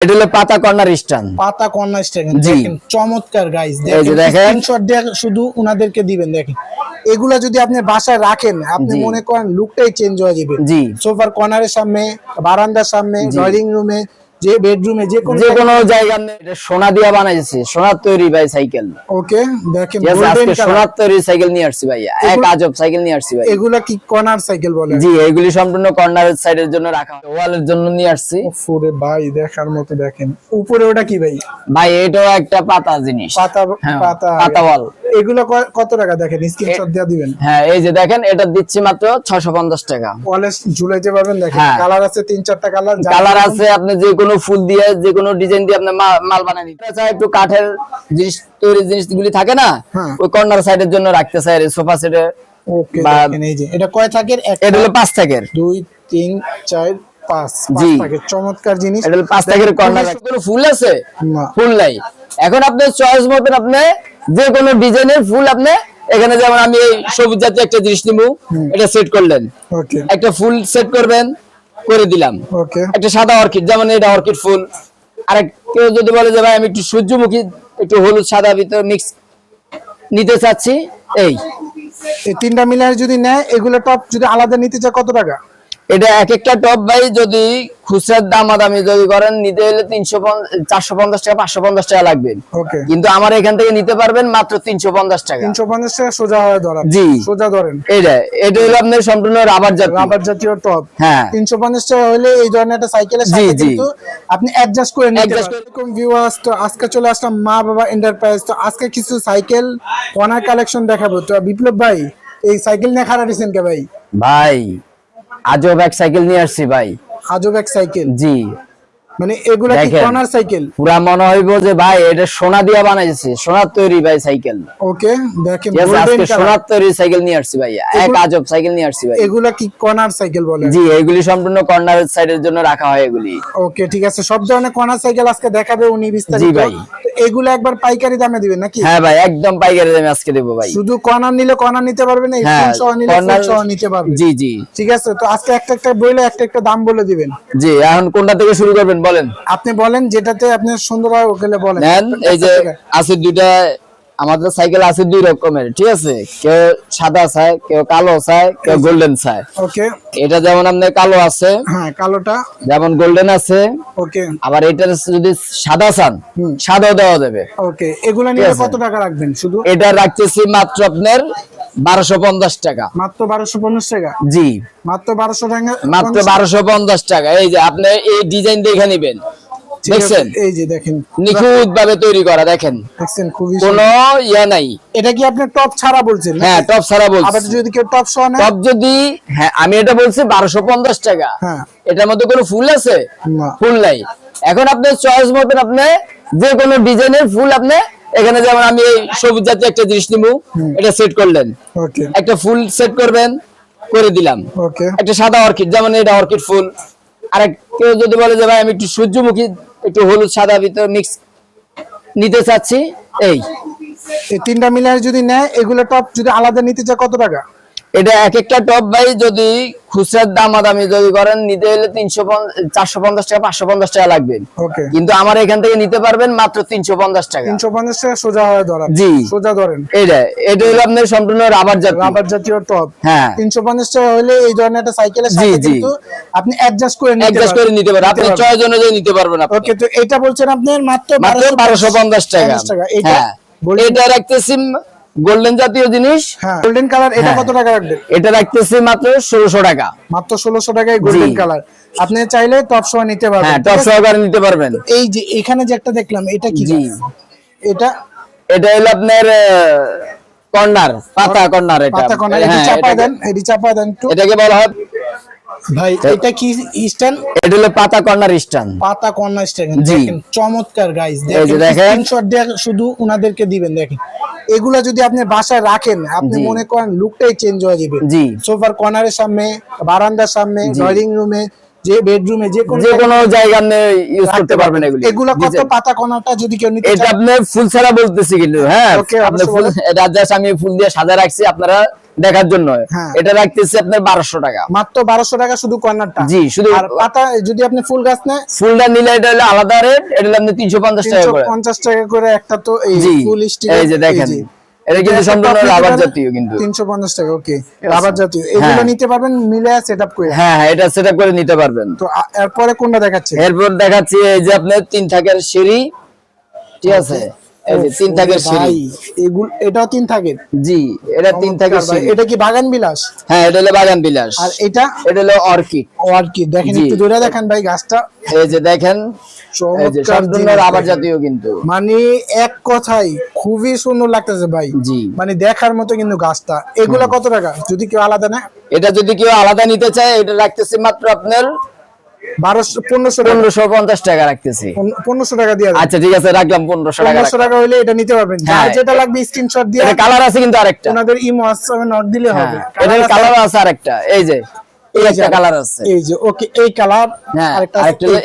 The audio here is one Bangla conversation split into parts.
এটা হলো পাতা কর্নার পাতা কর্নার স্টেশন দেখেন চমৎকার গাইস এই দেখেন। স্ক্রিনশট দিয়ে শুধু উনাদেরকে দিবেন দেখেন। এগুলা যদি আপনি বাসায় রাখেন আপনি মনে করেন লুকটাই চেঞ্জ হয়ে যাবে। জি। সোফার কর্নারের সামনে বারান্দার সামনে ড্রয়িং রুমে যে বেডরুমে যে কোনো যে কোনো জায়গা এটা সোনা দিয়া বানাইছে সোনার তৈরি ভাই সাইকেল ওকে দেখেন আজকে সোনার তৈরি সাইকেল নিয়ে আসছি ভাই এক আজব সাইকেল নিয়ে আসছি ভাই এগুলা কি কর্নার সাইকেল বলে? জি এগুলি সম্পূর্ণ কর্নার সাইডের জন্য রাখা ওয়ালের জন্য নিয়ে আসছি। ভাই দেখার মতো দেখেন। উপরে ওটা কি ভাই? ভাই এটাও একটা পাতা জিনিস। পাতা হ্যাঁ, পাতা পাতা ওয়াল। এগুলো কত টাকা দেখেন? স্ক্রিনশট দিয়ে দিবেন। হ্যাঁ এই যে দেখেন এটা দিচ্ছি মাত্র ছশো পঞ্চাশ টাকা। ওয়ালে ঝুলাইতে পারবেন দেখেন। হ্যাঁ। কালার আছে তিন চারটা কালার কালার আছে আপনি যে কোনো ফুল দিয়ে যে কোনো ডিজাইন দিয়ে আপনি মাল বানিয়ে নিতে চাই একটু কাঠের জিনিস তৈরি জিনিসগুলি থাকে না হ্যাঁ। ওই কর্নার সাইডের জন্য রাখতে চাই সোফা সেটে এটা কয় থাকের? এটা হলো পাঁচ থাকের। দুই তিন চার চমৎকার জিনিস। ফুল আছে? ফুল নাই। এখন আপনি চয়েস মতন আপনি যে কোনো ডিজাইনের ফুল আপনি এখানে যেমন আমি এই সবুজ জাতীয় একটা জিনিস নিবো এটা সেট করলেন। একটা ফুল সেট করবেন করে দিলাম। একটা সাদা অর্কিড যেমন এটা অর্কিড ফুল। আর কেউ যদি বলে যে ভাই আমি একটু সূর্যমুখী একটু হলুদ সাদা ভিতরে মিক্স নিতে চাচ্ছি এই। তিনটা মিলার যদি নেয় এগুলো টপ যদি আলাদা নিতে চায় কত টাকা? এটা এক একটা টপ ভাই যদি খুচরার দামাদামি যদি করেন নিতে হলে তিনশো চারশো পঞ্চাশ টাকা পাঁচশো পঞ্চাশ টাকা লাগবে। কিন্তু আমার এখান থেকে নিতে পারবেন মাত্র তিনশো পঞ্চাশ টাকা। তিনশো পঞ্চাশ টাকা সোজা হয়ে ধরা জি। সোজা ধরেন। এটা এটা হলো আপনার সম্পূর্ণ রাবার জাত রাবার জাতীয় টপ। হ্যাঁ। তিনশো পঞ্চাশ টাকা হলে এই ধরনের একটা সাইকেল জি, জি। কিন্তু আপনি অ্যাডজাস্ট করে এরকম ভিউয়ার্স তো আজকে চলে আসলাম মা বাবা এন্টারপ্রাইজ তো আজকে কিছু সাইকেল কর্নার কালেকশন দেখাবো। তো বিপ্লব ভাই এই সাইকেল নিয়ে খারাপ কে ভাই? ভাই আজব এক সাইকেল নিয়ে আসছি ভাই। আজব এক সাইকেল? জি। মানে এগুলা কি। কর্নার সাইকেল পুরা মনে হইব যে ভাই এটা সোনা দিয়া বানাইছে সোনার তৈরি ভাই সাইকেল। ওকে দেখেন আজকে। সোনার তৈরি সাইকেল নিয়ে আসছি ভাই এক আজব সাইকেল নিয়ে আসছি ভাই। এগুলা কি কর্নার সাইকেল বলে? জি এগুলি সম্পূর্ণ কর্নার সাইডের জন্য রাখা হয় এগুলি। ওকে ঠিক আছে সব ধরনের কর্নার সাইকেল আজকে দেখাবে উনি বিস্তারিত। জি ভাই। এগুলো একবার পাইকারি দামে দিবেন নাকি? হ্যাঁ ভাই একদম পাইকারি দামে আজকে দেবো ভাই। শুধু কর্নার নিলে কনার নিতে পারবেন এই হ্যাঁ ফুল সহ নিলে ফুল সহ নিতে পারবেন। জি জি। ঠিক আছে তো আজকে একটা একটা বইলে একটা একটা দাম বলে দিবেন। জি এখন কোনটা থেকে শুরু করবেন বলেন? আপনি বলেন যেটাতে আপনি সুন্দর হয় ওগুলো বলেন এই যে আছে। আছে দুইটা আমাদের সাইকেল আছে দুই রকমের ঠিক আছে? কেউ সাদা চায় কেউ কালো চায় কেউ গোল্ডেন চায়। ওকে এটা যেমন আপনার কালো আছে হ্যাঁ কালোটা। যেমন গোল্ডেন আছে ওকে আবার এটার যদি সাদা চান। সাদাও দেওয়া যাবে। ওকে এগুলো আছে। কত টাকা রাখবেন শুধু? এটা রাখতেছি মাত্র আপনার বারোশো পঞ্চাশ টাকা। মাত্র বারোশো পঞ্চাশ টাকা? জি। মাত্র বারোশো টাকা মাত্র বারোশো পঞ্চাশ টাকা। এই যে আপনি এই ডিজাইন দেখে নিবেন। দেখছেন? এই যে দেখেন নিখুঁত ভাবে তৈরি করা দেখেন। দেখছেন খুবই কোনো ইয়া নাই। এটা কি আপনি টপ ছাড়া বলছেন? হ্যাঁ টপ ছাড়া আবার যদি কেউ টপ সহ টপ যদি হ্যাঁ আমি এটা বলছি বারোশো পঞ্চাশ টাকা। হ্যাঁ। এটার মধ্যে কোনো ফুল আছে? ফুল নাই। এখন আপনার চয়েস মতন আপনি যে কোনো ডিজাইনের ফুল আপনি এখানে যেমন আমি এই সবুজ জাতীয় একটা জিনিস নিবো এটা সেট করলেন। একটা ফুল সেট করবেন করে দিলাম। একটা সাদা অর্কিড যেমন এটা অর্কিড ফুল। আর কেউ যদি বলে যে ভাই আমি একটু সূর্যমুখী একটু হলুদ, সাদা ভিতর মিক্স নিতে চাচ্ছি। এই। এই তিনটা মিলার যদি নেয়, এগুলো টপ যদি আলাদা নিতে চায়, কত টাকা? এটা এক একটা টপ ভাই যদি খুচরার দামাদামি যদি করেন নিতে হলে তিনশো চারশো পঞ্চাশ টাকা পাঁচশো পঞ্চাশ টাকা লাগবে। কিন্তু আমার এখান থেকে নিতে পারবেন মাত্র তিনশো পঞ্চাশ টাকা। তিনশো পঞ্চাশ টাকা সোজা হয়ে ধরা জি। সোজা ধরেন। এটা এটা হলো আপনার সম্পূর্ণ রাবার জাত রাবার জাতীয় টপ হ্যাঁ। তিনশো পঞ্চাশ টাকা হলে এই ধরনের একটা সাইকেল জি, জি। কিন্তু আপনি অ্যাডজাস্ট করে নিতে অ্যাডজাস্ট করে নিতে পারেন আপনার চয়েস অনুযায়ী নিতে পারবেন আপনি। ওকে তো এটা বলছেন আপনার মাত্র মাত্র বারোশো পঞ্চাশ টাকা। এটা হ্যাঁ। golden- এটা রাখতেছি গোল্ডেন জাতীয় জিনিস। হ্যাঁ গোল্ডেন কালার এটা হ্যাঁ। কত টাকা রাখবেন? এটা রাখতেছি মাত্র ষোলোশো টাকা। মাত্র ষোলোশো টাকায় গোল্ডেন কালার আপনি চাইলে টপ সোয়া নিতে পারবেন হ্যাঁ টপ সোয়া সহকারে নিতে পারবেন। এই যে এখানে যে একটা দেখলাম এটা কি? এটা? এটা হলো আপনার কর্নার পাতা কর্নার এটা। পাতা কর্নার এটি হ্যাঁ, চাপা দেন এটা চাপা দেন এটাকে বলা হয় ভাই এটা কি স্ট্যান্ড এটা হলো পাতা কর্নার ইস্টার্ন পাতা কর্নার স্ট্যান্ড জি। দেখেন চমৎকার গাইস দেখেন। স্ক্রিনশট দিয়ে শুধু উনাদেরকে দিবেন দেখেন। এগুলা যদি আপনি বাসায় রাখেন আপনি মনে করেন লুকটাই চেঞ্জ হয়ে যাবে। জি। সোফার কর্নারের সামনে বারান্দার সামনে ড্রয়িং রুমে যে বেডরুমে যে কোনো যে কোনো জায়গা আপনি ইউজ করতে পারবেন এগুলি। এগুলা কত পাতা কোনাটা যদি কেউ নিতে এটা আপনি ফুল ছাড়া বলতেছি কিন্তু হ্যাঁ আপনি ফুল বলেন। এটা জাস্ট আমি ফুল দিয়ে সাজা রাখছি আপনারা দেখার জন্য। হ্যাঁ। এটা রাখতেছি আপনার বারোশো টাকা। মাত্র বারোশো টাকা শুধু কর্নারটা? জি শুধু পাতা যদি আপনি ফুল গাছ নেন? ফুলটা নিলে এটা হলো আলাদা রেট এটা আপনি তিনশো পঞ্চাশ টাকা করে। পঞ্চাশ টাকা করে একটা তো এই ফুল এই যে দেখেন। এটা কিন্তু সম্পূর্ণ রাবার জাতীয় কিন্তু। তিনশো পঞ্চাশ টাকা ওকে রাবার জাতীয়। এগুলো। নিতে পারবেন মিলে সেট আপ করে। হ্যাঁ হ্যাঁ এটা সেট করে নিতে পারবেন। তো এরপরে কোনটা দেখাচ্ছে এরপর দেখাচ্ছি এই যে আপনার তিন থাকের সিঁড়ি ঠিক আছে? এই যে তিন থাকের সিঁড়ি। এগুলো এটাও তিন থাকের? জি এটা তিন থাকের সিঁড়ি। এটা কি বাগান বিলাস? হ্যাঁ এটা হলো বাগান বিলাস। আর এটা? এটা হলো অর্কিড। ও দেখেন একটু দূরে দেখেন ভাই গাছটা। এই যে দেখেন এই যে সম্পূর্ণ রাবার জাতীয় কিন্তু। মানে এক কথাই খুবই সুন্দর লাগতেছে ভাই। জি। মানে দেখার মতো কিন্তু গাছটা। এগুলা কত টাকা? যদি কেউ আলাদা না এটা যদি কেউ আলাদা নিতে চায় এটা রাখতেছি মাত্র আপনার বারোশো পনেরোশো পনেরোশো পঞ্চাশ টাকা রাখতেছি। পনেরোশো টাকা দিয়ে আচ্ছা ঠিক আছে রাখলাম পনেরোশো টাকা পনেরোশো টাকা হইলে এটা নিতে পারবেন। হ্যাঁ। যেটা লাগবে স্ক্রিনশট দিয়ে কালার আছে কিন্তু আরেকটা। ওনাদের ইমো দিলে হ্যাঁ হবে। এটার কালার আছে? আরেকটা। এই যে কালার আছে। এই যে ওকে এই কালার হ্যাঁ, আরেকটা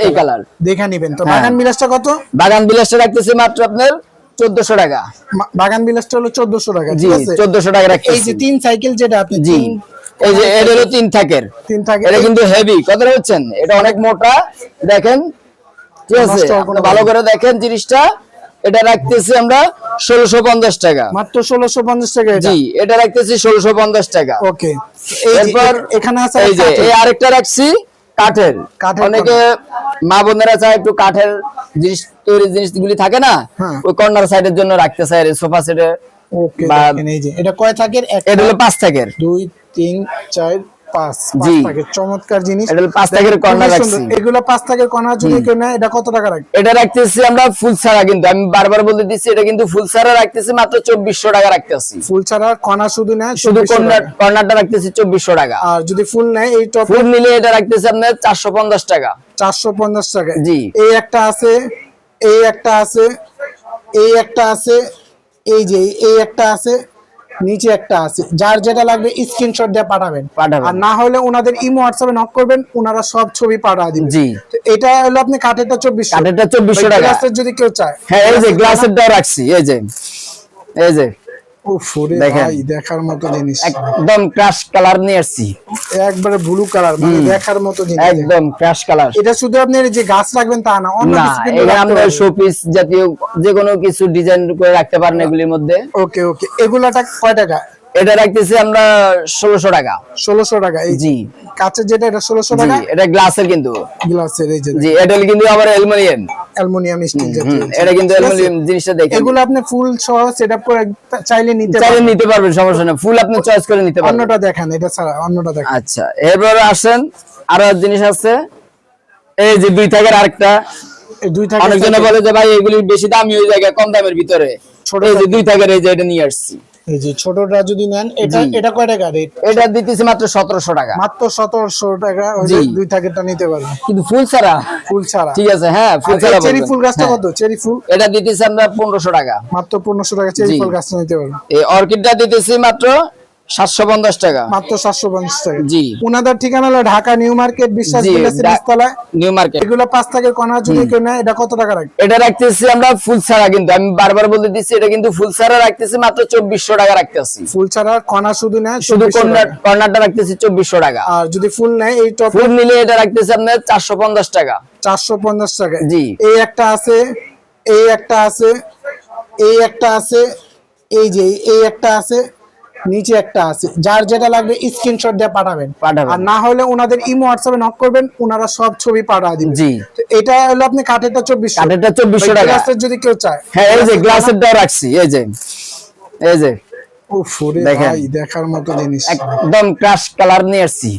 এই কালার। দেখে নিবেন। তো। বাগান বিলাসটা কত? বাগান বিলাসটা রাখতেছি মাত্র আপনার চোদ্দশো টাকা। বাগান বিলাসটা হলো চোদ্দশো টাকা জি চোদ্দশো টাকা এই যে তিন সাইকেল যেটা আপনি জি। এই যে এটা হলো তিন থাকের। তিন থাকে এটা কিন্তু হেভি হচ্ছেন? এটা অনেক মোটা। দেখেন ঠিক আছে? ভালো করে দেখেন জিনিসটা। এটা রাখতেছি আমরা ষোলোশো পঞ্চাশ টাকা। মাত্র ষোলোশো পঞ্চাশ টাকা জি এটা রাখতেছি ষোলোশো পঞ্চাশ টাকা। ওকে। এরপর এখানে আছে এই যে এই আরেকটা রাখছি কাঠের। অনেকে মা বোনেরা চায় একটু কাঠের জিনিস তৈরি জিনিসগুলি থাকে না? হ্যাঁ। ওই কর্নার সাইডের জন্য রাখতে চায় সোফা সেটে বা- দেখেন এই যে এটা কয় থাকের? এটা হলো পাঁচ থাকের। দুই তিন চার পাঁচ। চমৎকার জিনিস। এটা পাঁচ থাকের কর্নার রাখছি। এগুলো পাঁচ থাকের কর্নার যদি কেউ নেয় এটা কত টাকা রাখবে? এটা রাখতেছি আমরা ফুল ছাড়া কিন্তু। আমি বারবার বলে দিচ্ছি এটা কিন্তু ফুল ছাড়া রাখতেছি মাত্র চব্বিশশো টাকা রাখতেছি। ফুল ছাড়া কণা শুধু নেয় শুধু 2400 কর্নার কর্নারটা রাখতেছি চব্বিশশো টাকা। আর যদি ফুল নেয় এই টপ ফুল মিলে এটা রাখতেছি আপনার চারশো পঞ্চাশ টাকা। চারশো পঞ্চাশ টাকা। জি। এই একটা আছে এই একটা আছে এই একটা আছে এই যে এই একটা আছে নিচে একটা আছে। যার যেটা লাগবে স্ক্রিনশট দিয়ে পাঠাবেন। পাঠাবেন। আর না হলে ওনাদের ইমো হোয়াটসঅ্যাপে নক করবেন ওনারা সব ছবি পাঠা দিবেন। জি। এটা হলো আপনি কাঠেরটা চব্বিশ কাঠেরটা 2400 টাকা। যদি কেউ চায়। হ্যাঁ এই যে গ্লাসেরটাও রাখছি এই যে। এই যে। উফ, ভাই দেখার মতো জিনিস। একদম ক্রাশ কালার নিয়ে আসছি। একবারে ব্লু কালার মানে দেখার মতো জিনিস। একদম ক্রাশ কালার এটা শুধু আপনি যে গাছ রাখবেন তা না অন্য কিছু রাখতে আমরা শোপিস জাতীয় যে কোনো কিছু ডিজাইন করে রাখতে পারেন এগুলির মধ্যে। ওকে ওকে। এগুলাটা কয় টাকা? এটা রাখতেছি আমরা ষোলোশো টাকা। ষোলোশো টাকা এই জি। কাঁচের যেটা এটা ষোলোশো টাকা? এটা গ্লাসের কিন্তু। গ্লাসের এই যে জি এটা কিন্তু আবার অ্যালুমিনিয়াম অ্যালুমিনিয়াম স্টিল জাতীয় এটা কিন্তু অ্যালুমিনিয়াম জিনিসটা দেখেন। এগুলো আপনি ফুল সহ সেটআপ করে চাইলে নিতে চাইলে নিতে পারবেন সমস্যা নেই। ফুল আপনি চয়েস করে নিতে পারবেন। অন্যটা দেখান এটা ছাড়া অন্যটা দেখান। আচ্ছা এরপর আসেন আরও এক জিনিস আছে। এই যে দুই থাকের আরেকটা। দুই থাকে অনেকজনে বলে যে ভাই এগুলি বেশি দামি ওই জায়গায় কম দামের ভিতরে। ছোট এই যে। দুই থাকের এই যে এটা নিয়ে আসছি। এই যে ছোটটা যদি নেন এটা এটা কয় টাকা রেট এটা দিতেছি মাত্র সতেরোশো টাকা। মাত্র সতেরোশো টাকা দুই থাকেরটা নিতে পারবেন কিন্তু ফুল ছাড়া? ফুল ছাড়া। ঠিক আছে হ্যাঁ ফুল ছাড়া চেরি ফুল গাছটা হ্যাঁ। কত? চেরি ফুল? এটা দিতেছি আমরা পনেরোশো টাকা। মাত্র পনেরোশো টাকা চেরি ফুল গাছটা নিতে পারবেন এই অর্কিডটা দিতেছি মাত্র সাতশো পঞ্চাশ টাকা। মাত্র সাতশো পঞ্চাশ টাকা। জি। ওনাদের ঠিকানা হলো Dhaka new market Biswas new market. এগুলো পাঁচ থাকের কণা যদি কেউ নেয় এটা কত টাকা রাখবে? এটা রাখতেছি আমরা ফুল ছাড়া কিন্তু আমি বারবার বলে দিচ্ছি এটা কিন্তু ফুল ছাড়া রাখতেছি মাত্র চব্বিশশো টাকা রাখতেছি। ফুল ছাড়া কণা শুধু নেয় শুধু 2400 কর্নার কর্নারটা রাখতেছি চব্বিশশো টাকা। আর যদি ফুল নেয় এই টপ ফুল মিলে এটা রাখতেছি আপনার চারশো পঞ্চাশ টাকা। চারশো পঞ্চাশ টাকা। জি। এই একটা আছে এই একটা আছে এই একটা আছে এই যে এই একটা আছে নিচে একটা আছে। যার যেটা লাগবে স্ক্রিনশট দিয়ে পাঠাবেন। পাঠাবেন। আর না হলে ওনাদের ইমো হোয়াটসঅ্যাপে নক করবেন ওনারা সব ছবি পাঠা দিবেন জি। এটা হলো আপনি কাঠেরটা চব্বিশ কাঠেরটা চব্বিশশো টাকা। গ্লাসের যদি কেউ চায়। হ্যাঁ এই যে গ্লাসেরটাও রাখছি এই যে এই যে। দেখার মতো জিনিস। একদম ক্রাশ কালার নিয়ে আসছি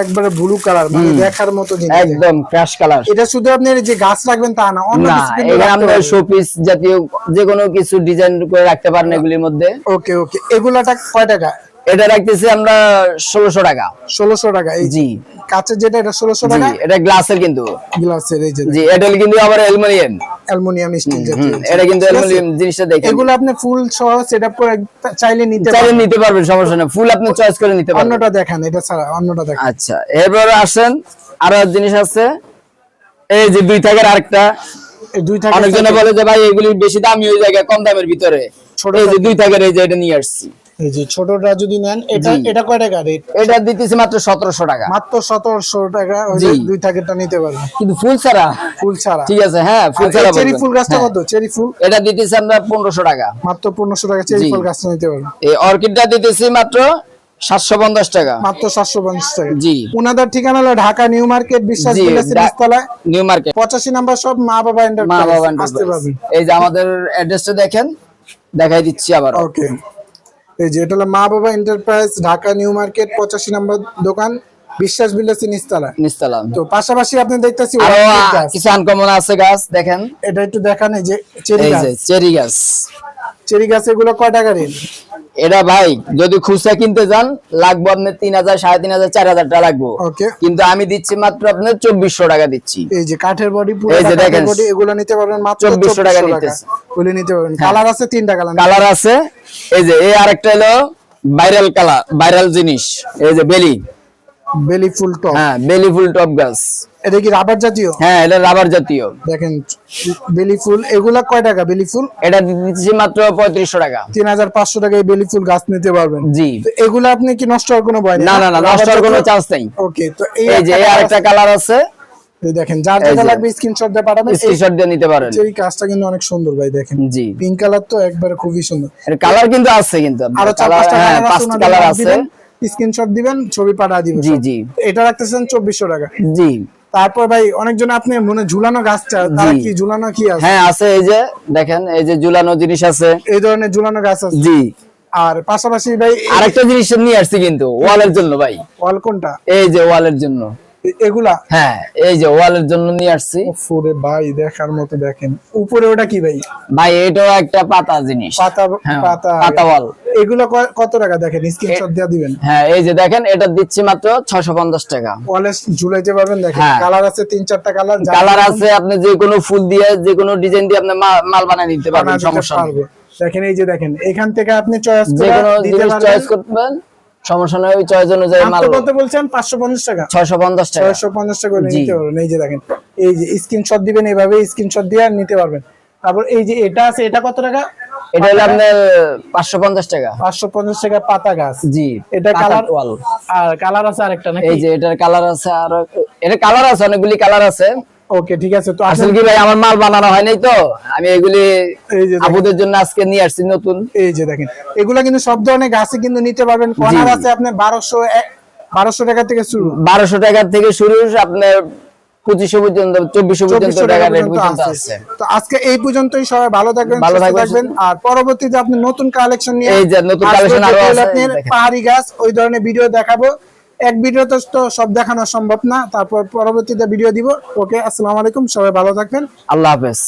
একবারে ব্লু কালার মানে দেখার মতো জিনিস। একদম ক্রাশ কালার এটা শুধু আপনি যে গাছ রাখবেন তা না অন্য কিছু। শোপিস জাতীয় যে কোনো কিছু ডিজাইন করে রাখতে পারেন এগুলির মধ্যে। ওকে ওকে। এগুলাটা কয় টাকা? এটা রাখতেছি আমরা ষোলোশো টাকা। ষোলোশো টাকা। জি। কাঁচের যেটা এটা ষোলোশো টাকা? এটা গ্লাসের কিন্তু। গ্লাসের এই যে জি এটা কিন্তু আবার অ্যালুমিনিয়াম। অ্যালুমিনিয়াম স্টিল হুম, এটা কিন্তু অ্যালুমিনিয়াম জিনিসটা দেখেন। এগুলো আপনি ফুল সহ সেটআপ করে চাইলে নিতে চাইলে নিতে পারবেন সমস্যা নেই। ফুল আপনি চয়েস করে নিতে পারবেন। অন্যটা দেখান এটা ছাড়া অন্যটা দেখান। আচ্ছা এরপরে আসেন আরও এক জিনিস আছে। এই যে দুই থাকের আরেকটা। দুই থাকে অনেকজনে বলে যে ভাই এগুলি বেশি দামি হয়ে যায় কম দামের ভিতরে। ছোট এই যে। দুই থাকের এই যে এটা নিয়ে আসছি। এই যে ছোটটা যদি নেন এটা। এটা কয় টাকা রেট এটা দিতেছি মাত্র সতেরোশো টাকা। মাত্র সতেরোশো টাকা ওই দুই নিতে পারবেন। কিন্তু ফুল ছাড়া? ফুল ছাড়া। ঠিক আছে হ্যাঁ ফুল ছাড়া চেরি ফুল গাছটা হ্যাঁ। কত? চেরি ফুল? এটা দিতেছি আমরা পনেরোশো টাকা। মাত্র পনেরোশো টাকা চেরি ফুল গাছটা নিতে পারবেন। এই অর্কিডটা দিতেছি মাত্র টাকা। মাত্র সাতশো পঞ্চাশ টাকা। জি। উনাদের ঠিকানা হলো Dhaka new market Biswas new market. পঁচাশি নাম্বার সব মা বাবা মা বাবা এই যে আমাদের অ্যাড্রেসটা দেখেন দেখাই দিচ্ছি আবার ওকে এই যে এটা হলো মা বাবা এন্টারপ্রাইজ ঢাকা নিউ মার্কেট পঁচাশি নম্বর দোকান বিশ্বাস বিল্লাসি নিস্তালা নিস্তালা তো পাশাপাশি আপনি দেখতেছি আরও গাছ। কিছু আনকমন আছে গাছ দেখেন। এটা একটু দেখান এই যে চেরি গাছ যে চেরি গাছ চেরি গাছ এগুলো কয় টাকা রেট এটা ভাই যদি খুচরা কিনতে যান লাগবো আপনার তিন হাজার সাড়ে তিন হাজার চার হাজার টাকা লাগবো। কিন্তু আমি দিচ্ছি মাত্র আপনার চব্বিশশো টাকা দিচ্ছি। এই যে কাঠের বডি এই যে দেখেন। বডি এগুলো নিতে পারবেন মাত্র 2400 2400 টাকা। নিতেছি। নিতেছে। নিতে পারবেন। হ্যাঁ। কালার আছে তিনটা কালার কালার আছে। এই যে এই আরেকটা হলো ভাইরাল কালার ভাইরাল জিনিস। এই যে বেলি। বেলি ফুল টপ। হ্যাঁ বেলি ফুল টপ গাছ। এটা কি রাবার জাতীয়? হ্যাঁ এটা রাবার জাতীয়। দেখেন এগুলা কয় টাকা এটা দিচ্ছি মাত্র পঁয়ত্রিশশো টাকা। গাছ নিতে পারবেন। জি। এগুলো আপনি কি নষ্ট হওয়ার কোনো ভয় না না? না নষ্ট হওয়ার কোনো চান্স নেই। ওকে তো এই যে আরেকটা কালার আছে। দেখেন যার যেটা লাগবে স্ক্রিনশট দিয়ে পাঠাবেন। স্ক্রিনশট দিয়ে নিতে পারেন। এই কাজটা কিন্তু অনেক সুন্দর ভাই দেখেন। জি। পিঙ্ক কালার তো একবারে খুবই সুন্দর। কালার কিন্তু আছে কিন্তু আরও চার পাঁচটা হ্যাঁ কালার আছে স্ক্রিনশট দিবেন ছবি পাঠা দিবেন জি জি। এটা রাখতেছেন চব্বিশশো টাকা। জি। তারপর ভাই অনেকজন আপনি মনে ঝুলানো গাছটা তারা। কি ঝুলানো কি আছে? হ্যাঁ আছে এই যে দেখেন এই যে ঝুলানো জিনিস আছে। এই ধরনের ঝুলানো গাছ আছে। জি। আর পাশাপাশি ভাই আরেকটা জিনিস নিয়ে আসছি কিন্তু ওয়ালের জন্য ভাই। ওয়াল কোনটা? এই যে ওয়ালের জন্য। এগুলা? হ্যাঁ এই যে ওয়ালের জন্য নিয়ে আসছি। ভাই দেখার মতো দেখেন। উপরে ওটা কি ভাই? ভাই এটাও একটা পাতা জিনিস। পাতা হ্যাঁ, পাতা পাতা ওয়াল। এগুলো কত টাকা দেখেন? স্ক্রিনশট দিয়ে দিবেন। হ্যাঁ এই যে দেখেন এটা দিচ্ছি মাত্র ছশো পঞ্চাশ টাকা। ওয়ালে ঝুলাইতে পারবেন দেখেন। হ্যাঁ। কালার আছে তিন চারটা কালার কালার আছে আপনি যে কোনো ফুল দিয়ে যে কোনো ডিজাইন দিয়ে আপনি মাল বানিয়ে নিতে পারবেন সমস্যা নেই। দেখেন এই যে দেখেন এখান থেকে আপনি চয়েস করে দিতে পারবেন। চয়েস করবেন। সমস্যা ওই চয়েস অনুযায়ী মাল কত বলছেন? পাঁচশো পঞ্চাশ টাকা। ছয়শো পঞ্চাশ টাকা। ছয়শো পঞ্চাশ টাকা করে নিতে পারবেন। এই যে দেখেন এই যে স্ক্রিনশট দিবেন এইভাবে স্ক্রিনশট দিয়ে আর নিতে পারবেন। তারপর এই যে এটা আছে এটা কত টাকা? এটা হলো আপনার পাঁচশো পঞ্চাশ টাকা। পাঁচশো পঞ্চাশ টাকা পাতা গাছ। জি এটা কালার ওয়াল আর কালার আছে আরেকটা নাকি? এই যে এটার কালার আছে আর এটা কালার আছে অনেকগুলি কালার আছে। ওকে ঠিক আছে তো আসলে কি ভাই আমার মাল বানানো হয় নাই তো? আমি এগুলি এই যে আপুদের জন্য আজকে নিয়ে আসছি নতুন। এই যে দেখেন এগুলা কিন্তু সব ধরনের গাছে কিন্তু নিতে পারবেন। কর্নার আছে আপনার বারোশো বারোশো টাকা থেকে শুরু। বারোশো টাকার থেকে শুরু আপনার পঁচিশশো পর্যন্ত চব্বিশশো পর্যন্ত টাকা টাকা রেট পর্যন্ত আছে। তো আজকে এই পর্যন্তই সবাই ভালো থাকবেন ভালো থাকবেন। আর পরবর্তীতে আপনি নতুন কালেকশন নিয়ে এই যে নতুন collection আরও আছে, পাহাড়ি গাছ ওই ধরনের ভিডিও দেখাবো। এক ভিডিওতে তো সব দেখানো সম্ভব না, তারপর পরবর্তীতে ভিডিও দিব। ওকে আসসালামু আলাইকুম, সবাই ভালো থাকবেন। আল্লাহ হাফেজ।